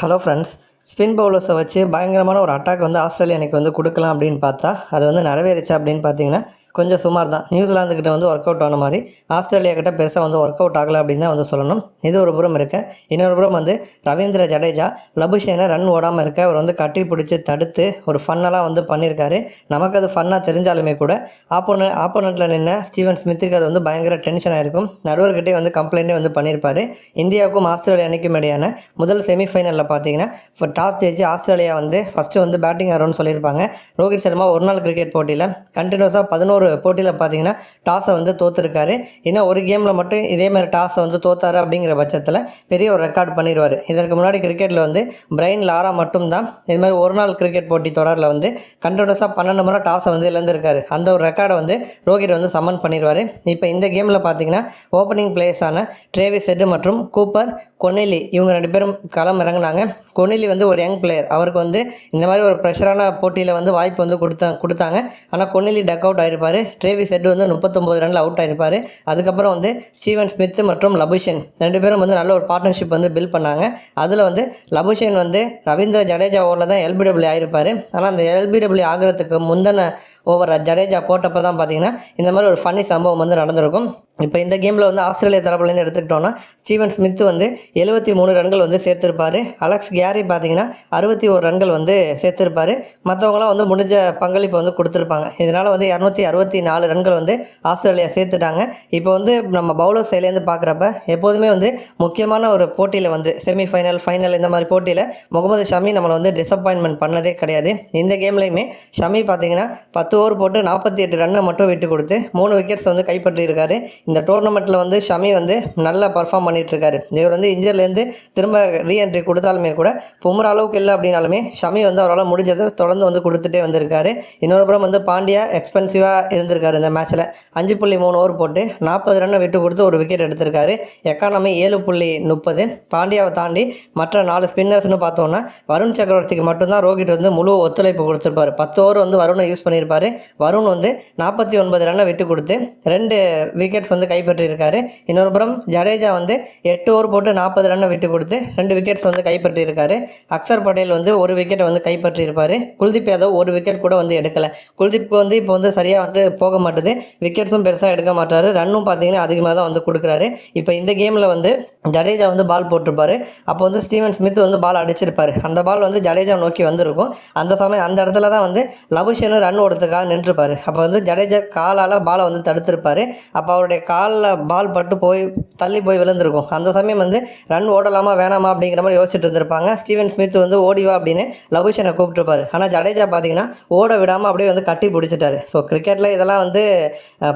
Hello friends spin பவுலர்ஸை வச்சு பயங்கரமான ஒரு அட்டாக் வந்து ஆஸ்திரேலியா அன்றைக்கி வந்து கொடுக்கலாம் அப்படின்னு பார்த்தா அது வந்து நிறைவேறிச்சா அப்படின்னு பார்த்தீங்கன்னா கொஞ்சம் சுமார் தான் நியூசிலாந்து கிட்ட வந்து ஒர்க் அவுட் ஆன மாதிரி ஆஸ்திரேலியா கிட்ட பெருசாக வந்து ஒர்க் அவுட் ஆகலை அப்படின்னு தான் வந்து சொல்லணும். இது ஒரு புறம் இருக்க. இன்னொரு புறம் வந்து ரவீந்திர ஜடேஜா லபுஷேனை ரன் ஓடாமல் இருக்க அவர் வந்து கட்டி பிடிச்சி தடுத்து ஒரு ஃபன்னெல்லாம் வந்து பண்ணியிருக்காரு நமக்கு அது ஃபன்னாக தெரிஞ்சாலுமே கூட ஆப்போன ஆப்போனண்ட்டில் நின்ன ஸ்டீவன் ஸ்மித்துக்கு அது வந்து பயங்கர டென்ஷன் ஆகிருக்கும் நடுவர்கிட்டே வந்து கம்ப்ளைண்ட்டே வந்து பண்ணியிருப்பார் இந்தியாவுக்கும் ஆஸ்திரேலியா அன்னைக்கும் இடையான முதல் செமிஃபைனலில் பார்த்தீங்கன்னா இப்போ டாஸ் ஜெயிச்சு ஆஸ்திரேலியா வந்து ஃபஸ்ட்டு வந்து பேட்டிங் ஆடும்னு சொல்லியிருப்பாங்க. ரோஹித் சர்மா ஒரு நாள் கிரிக்கெட் போட்டியில் கண்டினியூஸாக பதினோரு போட்டியில் பார்த்தீங்கன்னா டாஸை வந்து தோற்றுருக்காரு இன்னும் ஒரு கேமில் மட்டும் இதே மாதிரி டாஸை வந்து தோத்தாரு அப்படிங்கிற பட்சத்தில் பெரிய ஒரு ரெக்கார்ட் பண்ணிடுவார் இதற்கு முன்னாடி கிரிக்கெட்டில் வந்து பிரைன் லாரா மட்டும்தான். இது மாதிரி ஒரு நாள் கிரிக்கெட் போட்டி தொடரில் வந்து கண்டினியூஸாக பன்னெண்டு முறை டாஸை வந்து இழந்திருக்காரு. அந்த ஒரு ரெக்கார்டை வந்து ரோஹித் வந்து சம்மன் பண்ணிடுவார் இப்போ இந்த கேமில் பார்த்தீங்கன்னா ஓப்பனிங் பிளேயர்ஸான ட்ரேவிஸ் ஹெட் மற்றும் கூப்பர் கொனிலி இவங்க ரெண்டு பேரும் களம் இறங்கினாங்க. கொனெலி வந்து ஒரு யங் பிளேயர் அவருக்கு வந்து இந்த மாதிரி ஒரு ப்ரெஷரான போட்டியில் வந்து வாய்ப்பு வந்து கொடுத்தா கொடுத்தாங்க. ஆனால் கொனிலி டக் அவுட் ஆயிருப்பார் ட்ரேவிஸ் ஹெட் வந்து முப்பத்தொம்போது ரனில் அவுட் ஆயிருப்பார். அதுக்கப்புறம் வந்து ஸ்டீவன் ஸ்மித் மற்றும் லபுஷன் ரெண்டு பேரும் வந்து நல்ல ஒரு பார்ட்னர்ஷிப் வந்து பில்ட் பண்ணாங்க. அதில் வந்து லபுஷன் வந்து ரவீந்திர ஜடேஜா ஓவரில் தான் எல்பிடபிள்யூ ஆயிருப்பார். ஆனால் அந்த எல்பிடபிள்யூ ஆகிறதுக்கு முந்தின ஓவர் ஜடேஜா போட்டப்போ தான் பார்த்தீங்கன்னா இந்த மாதிரி ஒரு ஃபன்னி சம்பவம் வந்து நடந்திருக்கும். இப்போ இந்த கேமில் வந்து ஆஸ்திரேலியா தரப்புலேருந்து எடுத்துக்கிட்டோன்னா ஸ்டீவன் ஸ்மித் வந்து எழுபத்தி மூணு ரன்கள் வந்து சேர்த்திருப்பார். அலெக்ஸ் கேரி பார்த்தீங்கன்னா அறுபத்தி ஒரு ரன்கள் வந்து சேர்த்திருப்பார். மற்றவங்களாம் வந்து முடிஞ்ச பங்களிப்பு வந்து கொடுத்துருப்பாங்க. இதனால் வந்து இரநூத்தி அறுபத்தி நாலு ரன்கள் வந்து ஆஸ்திரேலியா சேர்த்துட்டாங்க. இப்போ வந்து நம்ம பவுலர் சைட்லேருந்து பார்க்குறப்ப எப்போதுமே வந்து முக்கியமான ஒரு போட்டியில் வந்து செமிஃபைனல் ஃபைனல் இந்த மாதிரி போட்டியில் முகமது ஷமி நம்மளை வந்து டிசப்பாயின்மெண்ட் பண்ணதே கிடையாது. இந்த கேம்லேயுமே ஷமி பார்த்தீங்கன்னா பத்து ஓவர் போட்டு நாற்பத்தி எட்டு ரன்னை மட்டும் விட்டு கொடுத்து மூணு விக்கெட்ஸ் வந்து கைப்பற்றியிருக்காரு. இந்த டோர்னமெண்ட்டில் வந்து ஷமி வந்து நல்லா பர்ஃபார்ம் பண்ணிகிட்ருக்காரு இவர் வந்து இன்ஜர்லேருந்து திரும்ப ரீஎன்ட்ரி கொடுத்தாலுமே கூட பும்ரா அளவுக்கு இல்லை அப்படின்னாலுமே ஷமி வந்து அவரால் முடிஞ்சதை தொடர்ந்து வந்து கொடுத்துட்டே வந்திருக்காரு. இன்னொரு புறம் வந்து பாண்டியா எக்ஸ்பென்சிவாக இருந்திருக்காரு இந்த மேட்ச்சில் அஞ்சு புள்ளி மூணு ஓவர் போட்டு நாற்பது ரன்னை விட்டு கொடுத்து ஒரு விக்கெட் எடுத்திருக்காரு. எக்கானமி ஏழு புள்ளி முப்பது. பாண்டியாவை தாண்டி மற்ற நாலு ஸ்பின்னர்ஸ்னு பார்த்தோன்னா வருண் சக்கரவர்த்திக்கு மட்டும்தான் ரோஹித் வந்து முழு ஒத்துழைப்பு கொடுத்துருப்பாரு. பத்து ஓவர் வந்து வருணை யூஸ் பண்ணியிருப்பாரு. வருண் வந்து நாற்பத்தி ஒன்பது ரன்னை விட்டு கொடுத்து ரெண்டு விக்கெட்ஸ் வந்து கைப்பற்றியிருக்காரு. இன்னொரு புறம் ஜடேஜா வந்து எட்டு ஓவர் போட்டு நாற்பது ரன்னை விட்டு கொடுத்து ரெண்டு விக்கெட்ஸ் வந்து கைப்பற்றியிருக்காரு. அக்சர் பட்டேல் வந்து ஒரு விக்கெட்டை வந்து கைப்பற்றியிருப்பார். குல்தீப் யாதவ் ஒரு விக்கெட் கூட வந்து எடுக்கலை. குல்தீப்க்கு வந்து இப்போ வந்து சரியாக வந்து போக மாட்டுது. விக்கெட்ஸும் பெருசாக எடுக்க மாட்டாரு. ரன்னும் பார்த்தீங்கன்னா அதிகமாக தான் வந்து கொடுக்குறாரு. இப்போ இந்த கேமில் வந்து ஜடேஜா வந்து பால் போட்டிருப்பாரு. அப்போ வந்து ஸ்டீவன் ஸ்மித் வந்து பால் அடிச்சிருப்பாரு. அந்த பால் வந்து ஜடேஜா நோக்கி வந்திருக்கும். அந்த சமயம் அந்த இடத்துல தான் வந்து லபுஷனும் ரன் ஓடுறதுக்காக நின்றுருப்பாரு அப்போ வந்து ஜடேஜா காலால் பாலை வந்து தடுத்திருப்பாரு. அப்போ அவருடைய காலில் பால் பட்டு போய் தள்ளி போய் விழுந்திருக்கும். அந்த சமயம் வந்து ரன் ஓடலாமா வேணாமா அப்படிங்கிற மாதிரி யோசிச்சுட்டு இருந்திருப்பாங்க. ஸ்டீவன் ஸ்மித் வந்து ஓடிவா அப்படின்னு லபுஷனை கூப்பிட்டுருப்பாரு. ஆனால் ஜடேஜா பார்த்தீங்கன்னா ஓட விடாமல் அப்படியே வந்து கட்டி பிடிச்சிட்டாரு. ஸோ கிரிக்கெட்டில் இதெல்லாம் வந்து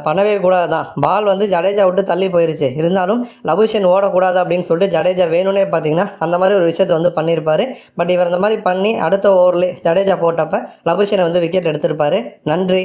பண்ணவே கூடாது தான் பால் வந்து ஜடேஜா விட்டு தள்ளி போயிருச்சு. இருந்தாலும் லபுஷன் ஓடக்கூடாது அப்படின்னு சொல்லிட்டு ஜடேஜா வேணும்னே பார்த்தீங்கன்னா அந்த மாதிரி ஒரு விஷயத்தை வந்து பண்ணியிருப்பார் பட் இவர் அந்த மாதிரி பண்ணி அடுத்த ஓவர்லேயே ஜடேஜா போட்டப்ப லபுஷனை வந்து விக்கெட் எடுத்திருப்பாரு. நன்றி.